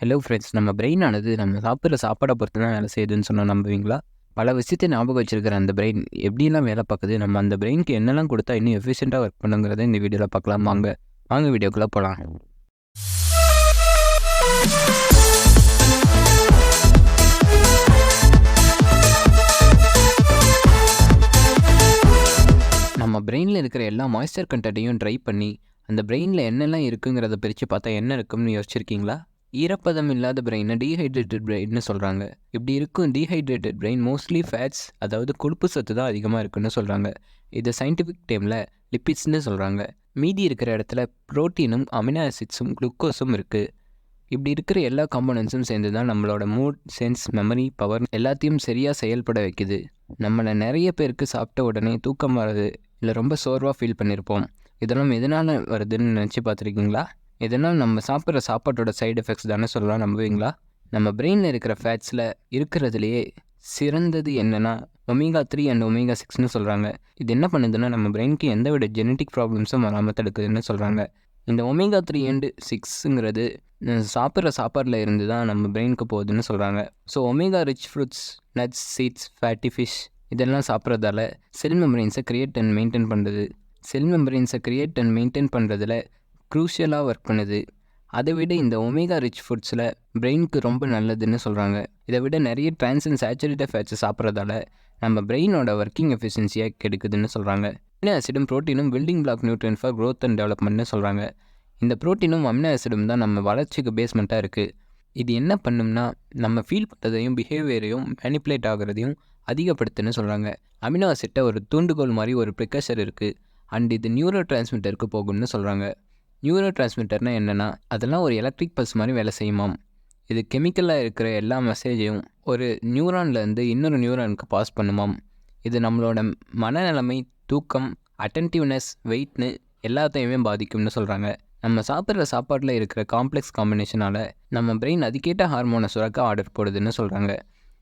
Hello friends நம்ம brain ஆனது நம்ம சாப்பிட்ற சாப்பாடை பொறுத்து தான் வேலை செய்யுதுன்னு சொன்னால் நம்புவீங்களா? பல விஷயத்தை ஞாபகம் வச்சுருக்கிற அந்த பிரெயின் எப்படிலாம் வேலை பார்க்குது? நம்ம அந்த பிரெயினுக்கு என்னெல்லாம் கொடுத்தா இன்னும் எஃபிஷியண்ட்டாக ஒர்க் பண்ணுங்கிறத இந்த வீடியோவில் பார்க்கலாம். வாங்க வாங்க வீடியோக்குள்ளே போகலாம் நம்ம பிரெயினில் இருக்கிற எல்லா மாய்ஸ்சர் கண்டென்ட்டையும் ட்ரை பண்ணி அந்த பிரெயினில் என்னெல்லாம் இருக்குங்கிறத பிரித்து பார்த்தா என்ன இருக்கும்னு யோசிச்சிருக்கீங்களா? ஈரப்பதம் இல்லாத பிரெயினை டீஹைட்ரேட்டட் பிரெயின்னு சொல்கிறாங்க இப்படி இருக்கும் டீஹைட்ரேட்டட் பிரெயின் மோஸ்ட்லி ஃபேட்ஸ் அதாவது கொழுப்பு சத்து தான் அதிகமாக இருக்குன்னு சொல்கிறாங்க இதை சயின்டிஃபிக் டேமில் லிப்பிட்ஸ்னு சொல்கிறாங்க மீதி இருக்கிற இடத்துல ப்ரோட்டீனும் அமினோ ஆசிட்ஸும் குளுக்கோஸும் இருக்குது இப்படி இருக்கிற எல்லா காம்போனன்ட்ஸும் சேர்ந்து தான் நம்மளோட மூட் சென்ஸ் மெமரி பவர் எல்லாத்தையும் சரியாக செயல்பட வைக்குது. நம்மளை நிறைய பேருக்கு சாப்பிட்ட உடனே தூக்கம் வர்றது இல்லை ரொம்ப சோர்வாக ஃபீல் பண்ணியிருப்போம் இதெல்லாம் எதனால் வருதுன்னு நினச்சி பார்த்துருக்கீங்களா? இதனால் நம்ம சாப்பிட்ற சாப்பாட்டோட சைடு எஃபெக்ட்ஸ் தானே சொல்லலாம் நம்புவீங்களா? நம்ம பிரெயினில் இருக்கிற ஃபேட்ஸில் இருக்கிறதுலையே சிறந்தது என்னென்னா ஒமேகா த்ரீ அண்ட் ஒமேகா சிக்ஸ்னு சொல்கிறாங்க இது என்ன பண்ணுதுன்னா நம்ம பிரெயினுக்கு எந்த விட ஜெனட்டிக் ப்ராப்ளம்ஸும் வராமல் தடுக்குதுன்னு சொல்கிறாங்க இந்த ஒமேகா த்ரீ அண்டு சிக்ஸுங்கிறது சாப்பிட்ற சாப்பாட்டில் இருந்து தான் நம்ம பிரெயினுக்கு போகுதுன்னு சொல்கிறாங்க so omega rich fruits nuts seeds fatty fish இதெல்லாம் சாப்பிட்றதால செல் மெம்பரைன்ஸை க்ரியேட் அண்ட் மெயின்டைன் பண்ணுறது செல் மெம்பரைன்ஸை க்ரியேட் அண்ட் மெயின்டைன் பண்ணுறதுல க்ரூஷியலாக ஒர்க் பண்ணுது. அதை விட இந்த ஒமேகா ரிச் ஃபுட்ஸில் பிரெயினுக்கு ரொம்ப நல்லதுன்னு சொல்கிறாங்க இதை விட நிறைய ட்ரான்ஸ் அண்ட் சேச்சுரேட்டட் ஃபேட்ஸை சாப்பிட்றதால நம்ம பிரெயினோட ஒர்க்கிங் எஃபிஷியன்சியாக கெடுக்குதுன்னு சொல்கிறாங்க அமினோ ஆசிடும் ப்ரோட்டீனும் building block nutrient for growth and டெவலப்மெண்ட்னு சொல்கிறாங்க இந்த ப்ரோட்டீனும் அமினோ ஆசிடும் தான் நம்ம வளர்ச்சிக்கு பேஸ்மெண்ட்டாக இருக்குது இது என்ன பண்ணும்னா நம்ம ஃபீல் பண்ணுறதையும் பிஹேவியரையும் மேனிப்புலேட் ஆகிறதையும் அதிகப்படுத்துன்னு சொல்கிறாங்க அமினோ ஆசிட்டை ஒரு தூண்டுகோல் மாதிரி ஒரு ப்ரிக்கஷர் இருக்குது அண்ட் இது நியூரோ டிரான்ஸ்மிட்டருக்கு போகும்னு சொல்கிறாங்க நியூரோ டிரான்ஸ்மிட்டர்னால் என்னென்னா அதெல்லாம் ஒரு எலக்ட்ரிக் பல்ஸ் மாதிரி வேலை செய்யுமாம். இது கெமிக்கலாக இருக்கிற எல்லா மெசேஜையும் ஒரு நியூரான்லேருந்து இன்னொரு நியூரானுக்கு பாஸ் பண்ணுமாம். இது நம்மளோட மனநிலைமை தூக்கம் அட்டன்டிவ்னஸ் வெயிட்னு எல்லாத்தையுமே பாதிக்கும்னு சொல்கிறாங்க நம்ம சாப்பிட்ற சாப்பாட்டில் இருக்கிற காம்ப்ளெக்ஸ் காம்பினேஷனால் நம்ம பிரெயின் அதுக்கேட்ட ஹார்மோனை சுரக்க ஆர்டர் போடுதுன்னு சொல்கிறாங்க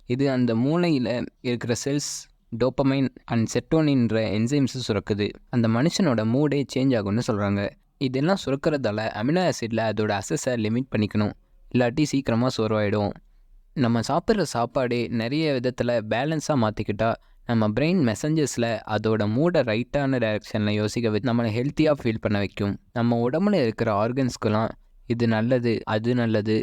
இது அந்த மூளையில் இருக்கிற செல்ஸ் டோப்பமைன் அண்ட் செட்டோனின்ற என்சைம்ஸு சுரக்குது. அந்த மனுஷனோட மூடே சேஞ்ச் ஆகும்னு சொல்கிறாங்க இதெல்லாம் சுரக்கிறதால அமினோ ஆசிடில் அதோட அசஸை லிமிட் பண்ணிக்கணும். இல்லாட்டி சீக்கிரமாக சோர்வாயிடும். நம்ம சாப்பிட்ற சாப்பாடே நிறைய விதத்தில் பேலன்ஸாக மாற்றிக்கிட்டால் நம்ம பிரெயின் மெசஞ்சர்ஸில் அதோட மூடை ரைட்டான டைரெக்ஷனில் யோசிக்க வச்சு நம்மளை ஹெல்த்தியாக ஃபீல் பண்ண வைக்கும். நம்ம உடம்புல இருக்கிற ஆர்கன்ஸ்க்கெல்லாம் இது நல்லது அது நல்லது.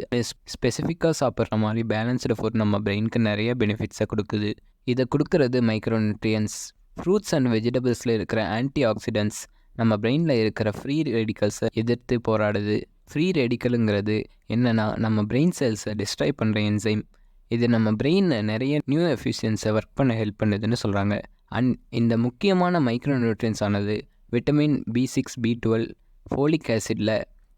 ஸ்பெசிஃபிக்காக சாப்பிட்ற மாதிரி பேலன்ஸ்டு ஃபுட் நம்ம பிரெயினுக்கு நிறைய பெனிஃபிட்ஸை கொடுக்குது. இதை கொடுக்கறது மைக்ரோ நியூட்ரியன்ஸ் ஃப்ரூட்ஸ் அண்ட் வெஜிடபிள்ஸில் இருக்கிற ஆன்டி ஆக்சிடென்ட்ஸ் நம்ம பிரெயினில் இருக்கிற ஃப்ரீ ரெடிக்கல்ஸை எதிர்த்து போராடுது. ஃப்ரீ ரெடிக்கலுங்கிறது என்னென்னா நம்ம பிரெயின் செல்ஸை டிஸ்ட்ராய் பண்ணுற என்சைம் இது நம்ம பிரெயினில் நிறைய நியூ எஃபிஷியன்ஸை ஒர்க் பண்ண ஹெல்ப் பண்ணுதுன்னு சொல்கிறாங்க அண்ட் இந்த முக்கியமான மைக்ரோ நியூட்ரியன்ஸ் ஆனது vitamin B six B twelve folic ஆசிடில்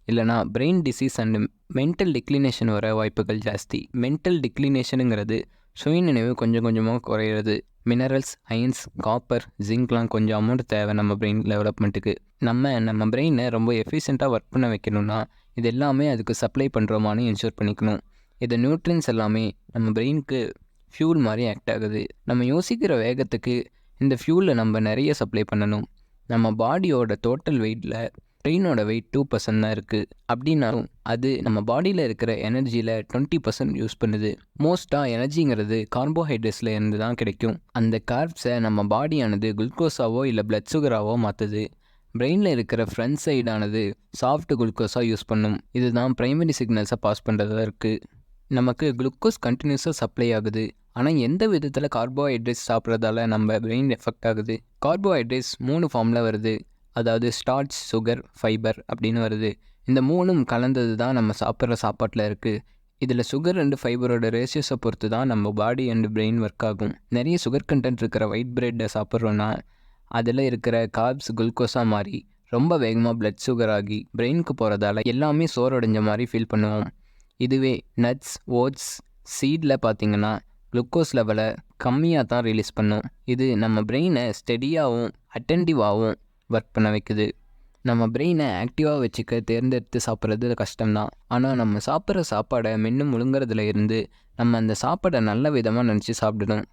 இல்லைனா brain disease and mental declination வர வாய்ப்புகள் ஜாஸ்தி. மென்டல் டிக்ளினேஷனுங்கிறது சுயநினைவு கொஞ்சம் கொஞ்சமாக குறையிறது மினரல்ஸ் அயன்ஸ் காப்பர் ஜிங்க்லாம் கொஞ்சம் அமௌண்ட் தேவை நம்ம பிரெயின் டெவலப்மெண்ட்டுக்கு நம்ம நம்ம பிரெயினை ரொம்ப எஃபிஷியண்ட்டாக ஒர்க் பண்ண வைக்கணும்னா இது எல்லாமே அதுக்கு சப்ளை பண்ணுறோமான்னு என்ஷூர் பண்ணிக்கணும். இது நியூட்ரியன்ஸ் எல்லாமே நம்ம பிரெயினுக்கு ஃபியூல் மாதிரி ஆக்ட் ஆகுது. நம்ம யோசிக்கிற வேகத்துக்கு இந்த ஃபியூலில் நம்ம நிறைய சப்ளை பண்ணணும். நம்ம பாடியோட டோட்டல் வெயிட்டில் ட்ரெயினோட வெயிட் டூ பர்சன்ட் தான் இருக்குது அப்படின்னாலும் அது நம்ம பாடியில் இருக்கிற எனர்ஜியில் டுவெண்ட்டி பர்சன்ட் யூஸ் பண்ணுது. மோஸ்ட்டாக எனர்ஜிங்கிறது கார்போஹைட்ரேட்ஸில் இருந்து தான் கிடைக்கும். அந்த கார்ப்ஸை நம்ம பாடியானது குளுக்கோஸாவோ இல்லை பிளட் சுகராவோ மாற்றுது பிரெயினில் இருக்கிற ஃப்ரண்ட் சைடானது சாஃப்ட் குளுக்கோஸாக யூஸ் பண்ணும். இதுதான் ப்ரைமரி சிக்னல்ஸை பாஸ் பண்ணுறதா இருக்குது நமக்கு குளுக்கோஸ் கண்டினியூஸாக சப்ளை ஆகுது. ஆனால் எந்த விதத்தில் கார்போஹைட்ரேட்ஸ் சாப்பிட்றதால நம்ம பிரெயின் எஃபெக்ட் ஆகுது? கார்போஹைட்ரேட்ஸ் மூணு ஃபார்மில் வருது. அதாவது ஸ்டார்ச் சுகர் ஃபைபர் அப்படின்னு வருது. இந்த மூணும் கலந்தது தான் நம்ம சாப்பிட்ற சாப்பாட்டில் இருக்குது இதில் சுகர் அண்டு ஃபைபரோட ரேஷியஸை பொறுத்து தான் நம்ம பாடி அண்டு பிரெயின் ஒர்க் ஆகும். நிறைய சுகர் கண்டென்ட் இருக்கிற ஒயிட் பிரெட்டை சாப்பிட்றோன்னா அதில் இருக்கிற கார்ப்ஸ் குளுக்கோஸாக மாறி ரொம்ப வேகமாக பிளட் சுகர் ஆகி பிரெயினுக்கு போகிறதால எல்லாமே சோறடைஞ்ச மாதிரி ஃபீல் பண்ணுவோம். இதுவே நட்ஸ் ஓட்ஸ் சீடில் பார்த்திங்கன்னா குளுக்கோஸ் லெவலை கம்மியாக தான் ரிலீஸ் பண்ணும். இது நம்ம பிரெயினை ஸ்டெடியாகவும் அட்டன்டிவாகவும் ஒர்க் பண்ண வைக்குது. நம்ம பிரெயினை ஆக்டிவாக வச்சுக்க தேர்ந்தெடுத்து சாப்பிட்றது கஷ்டம்தான். ஆனால் நம்ம சாப்பிட்ற சாப்பாடை மென்று முழுங்குறதுல இருந்து நம்ம அந்த சாப்பாடை நல்ல விதமாக நினச்சி சாப்பிடணும்.